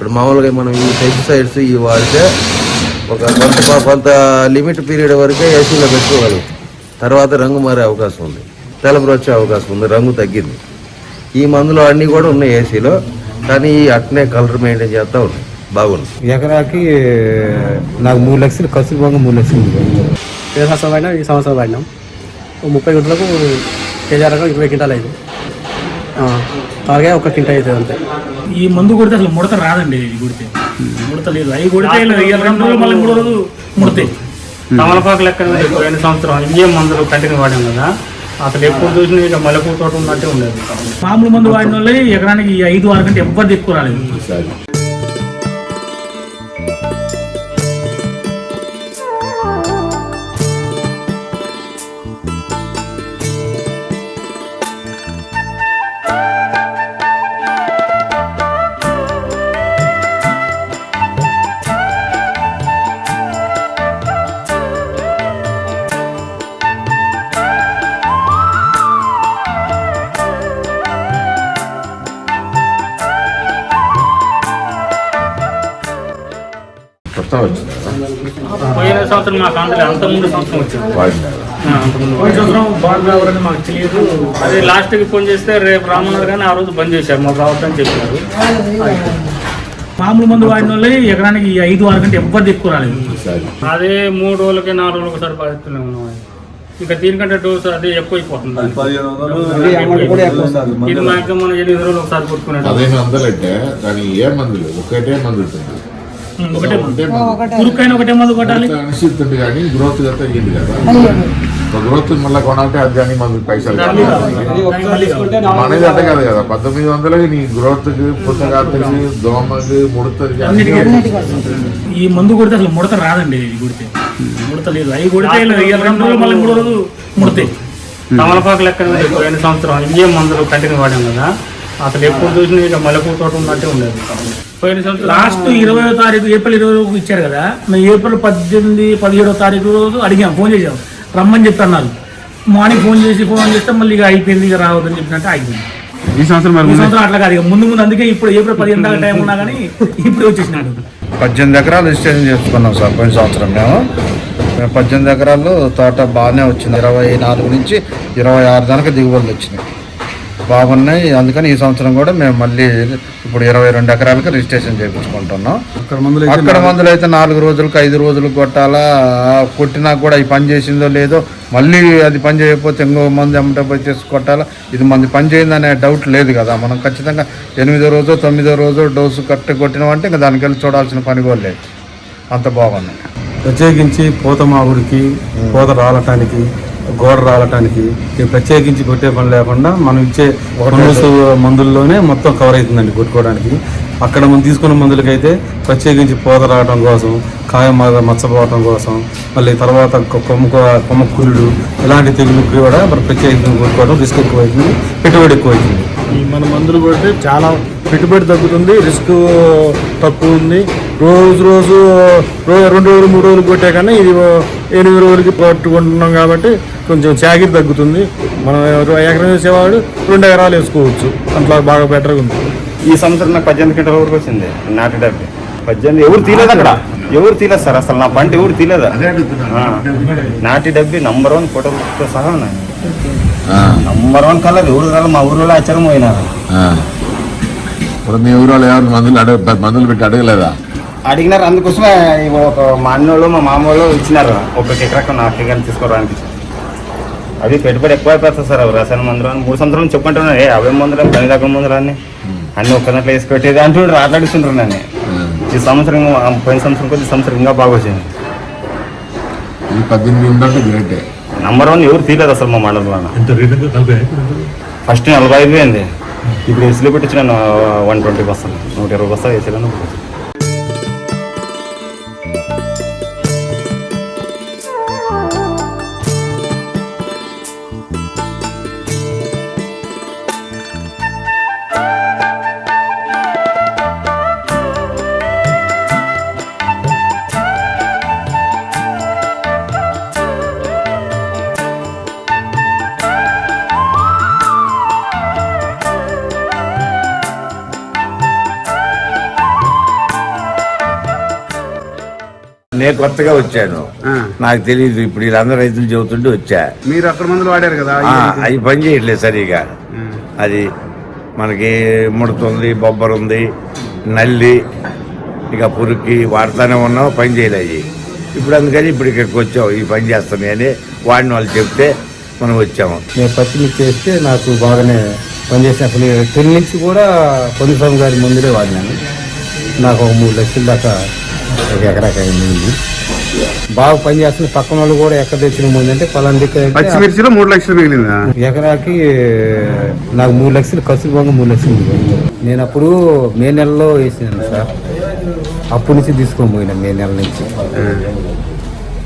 ఇప్పుడు మామూలుగా మనం ఈ పెస్టిసైడ్స్ ఇవి వాడితే ఒక కొంత కొంత లిమిట్ పీరియడ్ వరకే ఏసీలో పెట్టుకోగలం. తర్వాత రంగు మారే అవకాశం ఉంది. తెలపరు వచ్చే అవకాశం ఉంది. రంగు తగ్గింది. ఈ మందులు అన్నీ కూడా ఉన్నాయి ఏసీలో కానీ ఈ అట్నే కలర్ మెయింటైన్ చేస్తూ ఉన్నాయి. బాగుంది. ఎకరాకి నాకు మూడు లక్షలు ఖర్చు పోగా మూడు లక్షలు ఏ సంవత్సరం వాడినా ఈ సంవత్సరం వాడినాం ఓ ముప్పై గుంటలకు కేజీఆర్గా ఇరవై క్వింటాలు అయింది. తాగే ఒక క్వింటా అవుతుంది అంతే. ఈ మందు కొడితే అసలు ముడత రాదండి ఇది కొడితే. ముడత లేదు. అవి కొడితే రెండు రోజులు మళ్ళీ మూడు రోజులు ముడతాయి. తమలపాకు లెక్క పోయిన సంవత్సరం ఇంకే మందులు కంటిన్యూ వాడాం కదా. అసలు ఎప్పుడు చూసినా ఇక మల్లెపూ తోట ఉన్నట్టే ఉండేది. మామూలు మందు వాడిన వాళ్ళే ఎకరానికి ఐదు ఆరు కంటే ఎవ్వరు ఎక్కువ రాలేదు. కొత్త వచ్చింది? పోయిన సంవత్సరం మాకు అందులో అంత ముందు సంవత్సరం వచ్చింది. వాడినారు ఆ, అంత ముందు పోయిన సంవత్సరం ఎవరని మాకు తెలియదు. అదే లాస్ట్కి ఫోన్ చేస్తే రేపు రామన్నారు కానీ ఆ రోజు బంద్ చేశారు మాకు రావద్దని చెప్పారు. మామూలు మందు వాడిన వాళ్ళే ఎకరానికి ఐదు ఆరు కంటే ఎవ్వరు ఎక్కువ రాలేదు. అదే మూడు రోజులకి నాలుగు రోజులకి ఒకసారి అది. ఇంకా దీనికంటే డోస్ అదే ఎక్కువైపోతుంది ఇది మాక్సిమం మనం ఎనిమిది రోజులు ఒకసారి అంటే ఏ మందులు? ఒకటే ఉంటుంది. ఒకటే ఒకటే మందు. పురుకైన ఒకటే. మందు కొట్టాలి. అనిశ్చితుంది కానీ గ్రోత్ గత అయ్యింది కదా. గ్రోత్ మళ్ళీ కొనాలంటే అది కానీ మందు పైసలు. మనది అంటే కదా కదా. పంతొమ్మిది వందలకి నీ గ్రోత్కి పుస్తకాలకి దోమకి ముడతకి అన్నిటికీ ఈ మందు కొడితే అసలు ముడత రాదండి ఇది కొడితే. ముడత లేదు. అవి కొడితే రెండు రోజులు మళ్ళీ మూడు రోజులు ముడతాయి. తమలపాకు లెక్క పోయిన సంవత్సరం ఇంకే మందులు కంటిన్యూ వాడాం కదా? అసలు ఎప్పుడు చూసినా ఇక మల్లెపూ తోట ఉన్నట్టే ఉండేది. లాస్ట్ ఇరవై తారీఖు ఏప్రిల్ ఇరవై రోజు ఇచ్చారు కదా. మేము ఏప్రిల్ పద్దెనిమిది పదిహేడో తారీఖు రోజు అడిగాం ఫోన్ చేసాం రమ్మని చెప్తున్నారు మార్నింగ్ ఫోన్ చేసి ఫోన్ చేస్తే మళ్ళీ ఇక అయిపోయింది ఇక రావద్దని చెప్పినట్టు అయిపోయింది ఈ సంవత్సరం ఈ సంవత్సరం అట్లా కాదు ఇక ముందు ముందు అందుకే ఇప్పుడు ఏప్రిల్ పదిహేను దాకా టైం ఉన్నా కానీ ఇప్పుడు వచ్చేసినాడు. పద్దెనిమిది ఎకరాలు రిజిస్ట్రేషన్ చేసుకున్నాం సార్ పోయిన సంవత్సరం మేము. పద్దెనిమిది ఎకరాలు తోట బాగానే వచ్చింది. ఇరవై నాలుగు నుంచి ఇరవై ఆరు దాకా దిగుబడులు వచ్చినాయి. బాగున్నాయి. అందుకని ఈ సంవత్సరం కూడా మేము మళ్ళీ ఇప్పుడు ఇరవై రెండు ఎకరాలకు రిజిస్ట్రేషన్ చేయించుకుంటున్నాం అక్కడ మందులు అయితే నాలుగు రోజులకు ఐదు రోజులకు కొట్టాలా? కొట్టినా కూడా ఈ పని చేసిందో లేదో మళ్ళీ అది పని చేయకపోతే ఇంకో మంది అమ్మట పోయి చేసి కొట్టాలా? ఇది మంది పని చేయిందనే డౌట్ లేదు కదా. మనం ఖచ్చితంగా ఎనిమిదో రోజు తొమ్మిదో రోజు డోసు కట్టి కొట్టినామంటే ఇంకా దానికి వెళ్ళి చూడాల్సిన పని కూడా లేదు. అంత బాగుంది ప్రత్యేకించి పూత మామిడికి పూత రాలటానికి గోడ రాలటానికి ప్రత్యేకించి కొట్టే పని లేకుండా మనం ఇచ్చే కొనుగోలు మందుల్లోనే మొత్తం కవర్ అవుతుందండి కొట్టుకోవడానికి. అక్కడ మనం తీసుకున్న మందులకైతే ప్రత్యేకించి పోత రావడం కోసం కాయ మచ్చపోవడం కోసం మళ్ళీ తర్వాత కొమ్మ కొమ్మ కురుడు ఇలాంటి తెగులుకి కూడా మనం ప్రత్యేకంగా కొట్టుకోవడం రిస్క్ ఎక్కువ అవుతుంది పెట్టుబడి ఎక్కువ అవుతుంది ఈ మన మందులు కొడితే చాలా పెట్టుబడి తగ్గుతుంది రిస్క్ తక్కువ ఉంది. రోజు రోజు రెండు రోజులు మూడు రోజులు కొట్టే కన్నా ఇది ఎనిమిది రోజులకి పట్టుకుంటున్నాం కాబట్టి కొంచెం చాకిరి తగ్గుతుంది. మనం ఎకరం వేసేవాడు రెండు ఎకరాలు వేసుకోవచ్చు. అట్లా బాగా బెటర్గా ఉంది ఈ సంవత్సరం నాకు పద్దెనిమిది క్వింటల వరకు వచ్చింది నాటి డబ్బి. పద్దెనిమిది ఎవరు తీలేదు అక్కడ? ఎవరు తీలేదు సార్? అసలు నా పంట ఎవరు తీలేదా. నాటి డబ్బి నంబర్ వన్ ఫోటోతో సహా ఉన్నాయి. నంబర్ వన్ కలర్ ఎవరు కలర్ మా ఊరిలో ఆశ్చర్యం పోయినారు. ఇప్పుడు మీ ఊరు వాళ్ళు ఎవరు మందులు అడగ మందులు పెట్టి అడగలేదా? అడిగినారు. అందుకోసమే ఒక మా అన్నోళ్ళు మా మామ వాళ్ళు ఇచ్చినారు. ఒక్కొక్క ఎకరాకు నాలుగు ఎకరాలు తీసుకోవడానికి. అది పెట్టుబడి ఎక్కువ అయిపోతుంది సార్. అవి రసాయన మందులు అని మూడు సంవత్సరాలు చెప్పుకుంటున్నాను. ఏ అవే మందులు పని దగ్గర మందులు అన్ని. అన్ని ఒక్క దాంట్లో వేసి పెట్టేది అంటూ ఆటలాడిస్తుంటారు నన్ను. ఈ సంవత్సరం పోయిన సంవత్సరం కొద్ది సంవత్సరం ఇంకా బాగా వచ్చింది. ఈ పద్దెనిమిది ఉందంటే గ్రేటే. నంబర్ వన్ ఎవరు తీయలేదు అసలు మా మండలంలో ఫస్ట్ నలభై ఐదు అయింది ఇప్పుడు ఏసీలో పెట్టించిన వన్ ట్వంటీ బస్తాలు. నూట ఇరవై బస్తాలు ఏసీలో నేను కొత్తగా వచ్చాను. నాకు తెలియదు ఇప్పుడు వీళ్ళందరూ రైతులు చెబుతుంటే వచ్చా. మీరు అక్కడ మందులు వాడారు కదా అవి పని చేయట్లేదు సరిగా. అది మనకి ముడుతుంది బొబ్బరు ఉంది నల్లి ఇక పురుక్కి వాడుతూనే ఉన్నాం పని చేయలేదు ఇప్పుడు అందుకని ఇప్పుడు ఇక్కడికి వచ్చాం ఈ పని చేస్తున్నాయి అని వాడిన వాళ్ళు చెప్తే మనం వచ్చాము. నేను పచ్చిమిర్చి వేస్తే నాకు బాగానే పనిచేసిన అసలు తొలి నుంచి కూడా పొందిస్వామి గారి ముందులే వాడినాను. నాకు ఒక మూడు లక్షల దాకా ఒక ఎకరాకి అయింది బాగా పనిచేస్తున్న పక్కన వాళ్ళు కూడా ఎక్కడ తెచ్చిన ముందు అంటే పచ్చిమిర్చిలో మూడు లక్షలు మిగిలిందా? ఎకరాకి నాకు మూడు లక్షలు ఖర్చు పోగా మూడు లక్షలు మిగిలింది. నేను అప్పుడు మే నెలలో వేసినాను సార్. అప్పటి నుంచి తీసుకొని పోయినా మే నెల నుంచి.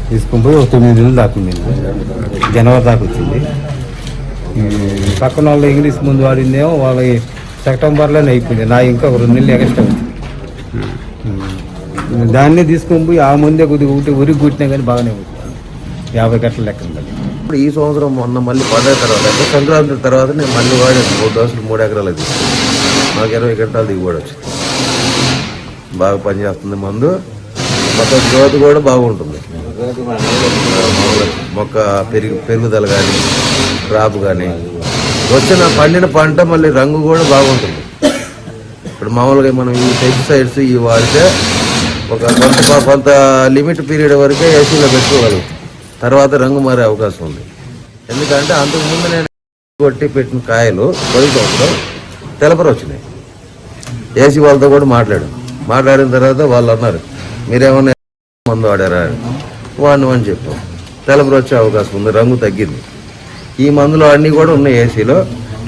తీసుకొని పోయి ఒక తొమ్మిది నెలలు దాకా జనవరి దాకా వచ్చింది. పక్కన వాళ్ళు ఇంగ్లీష్ ముందు వాడిందేమో వాళ్ళ సెప్టెంబర్లోనే అయిపోయింది. నా ఇంకా రెండు నెలలు ఎక్స్ట్రా వచ్చింది. దాన్నే తీసుకొని పోయి ఆ ముందే కొద్దిగా ఊటి ఉరికి కుట్టినా కానీ బాగానే ఉంది. యాభై గంటల లెక్క ఇప్పుడు ఈ సంవత్సరం మొన్న మళ్ళీ పండగ తర్వాత అంటే సంక్రాంతి తర్వాత నేను మళ్ళీ వాడాను మూడు దోశలు మూడు ఎకరాలు తీసుకున్నాను నాకు ఇరవై గంటలు దిగుబడి వచ్చింది. బాగా పనిచేస్తుంది మందు. మొత్తం గ్రోత్ కూడా బాగుంటుంది. మొక్క పెరుగు పెరుగుదల కానీ క్రాప్ కానీ. వచ్చిన పండిన పంట మళ్ళీ రంగు కూడా బాగుంటుంది. ఇప్పుడు మామూలుగా మనం ఈ పెస్టిసైడ్స్ ఇవి వాడితే ఒక కొంత కొంత లిమిట్ పీరియడ్ వరకే ఏసీలో పెట్టుకోగలుగుతాం తర్వాత రంగు మారే అవకాశం ఉంది. ఎందుకంటే అంతకుముందు నేను కొట్టి పెట్టిన కాయలు పది సంవత్సరం తెలపరు వచ్చినాయి. ఏసీ వాళ్ళతో కూడా మాట్లాడు. మాట్లాడిన తర్వాత వాళ్ళు అన్నారు మీరేమన్నా మందు వాడారా? వాడిని అని చెప్పాం. తెలపరు వచ్చే అవకాశం ఉంది రంగు తగ్గింది. ఈ మందులు అన్నీ కూడా ఉన్నాయి ఏసీలో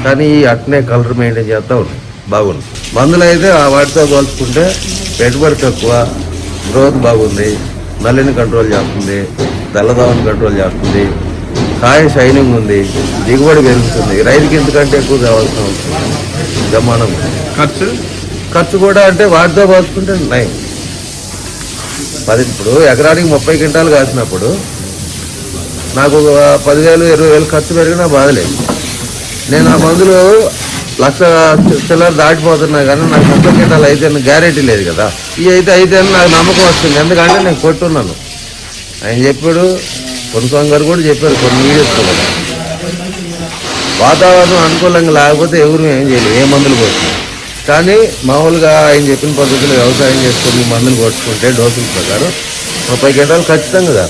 కానీ ఈ అట్నే కలర్ మెయింటైన్ చేస్తూ ఉన్నాయి. బాగుంది. మందులు అయితే ఆ వాటితో పోల్చుకుంటే పెట్టుబడి తక్కువ గ్రోత్ బాగుంది నల్లిని కంట్రోల్ చేస్తుంది తెల్లదోమని కంట్రోల్ చేస్తుంది కాయ షైనింగ్ ఉంది దిగుబడి పెరుగుతుంది. రైతుకి ఎందుకంటే ఎక్కువ కావాల్సిన అవసరం. బ్రహ్మాండం ఖర్చు? ఖర్చు కూడా అంటే వాటితో పోల్చుకుంటే నయం. పది ఇప్పుడు ఎకరానికి ముప్పై క్వింటాలు కాసినప్పుడు నాకు పదివేలు ఇరవై వేలు ఖర్చు పెరిగినా బాధలేదు. నేను ఆ మందులు లక్ష చిల్లర దాటిపోతున్నా కానీ నాకు ముప్పై క్వింటాలు అయితే గ్యారెంటీ లేదు కదా. ఈ అయితే అయితే నాకు నమ్మకం వస్తుంది ఎందుకంటే నేను కొట్టున్నాను. ఆయన చెప్పాడు కొనుస్వామి గారు కూడా చెప్పారు కొన్ని వీడియోస్ కూడా. వాతావరణం అనుకూలంగా లేకపోతే ఎవరు ఏం చేయలేదు ఏ మందులు కొట్టినా కానీ మామూలుగా ఆయన చెప్పిన పద్ధతిలో వ్యవసాయం చేసుకుని మందులు కొట్టుకుంటే డోసుల ప్రకారం ముప్పై గంటలు ఖచ్చితంగా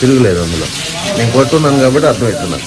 తిరుగులేదు అందులో. నేను కొట్టున్నాను కాబట్టి అర్థమవుతున్నాను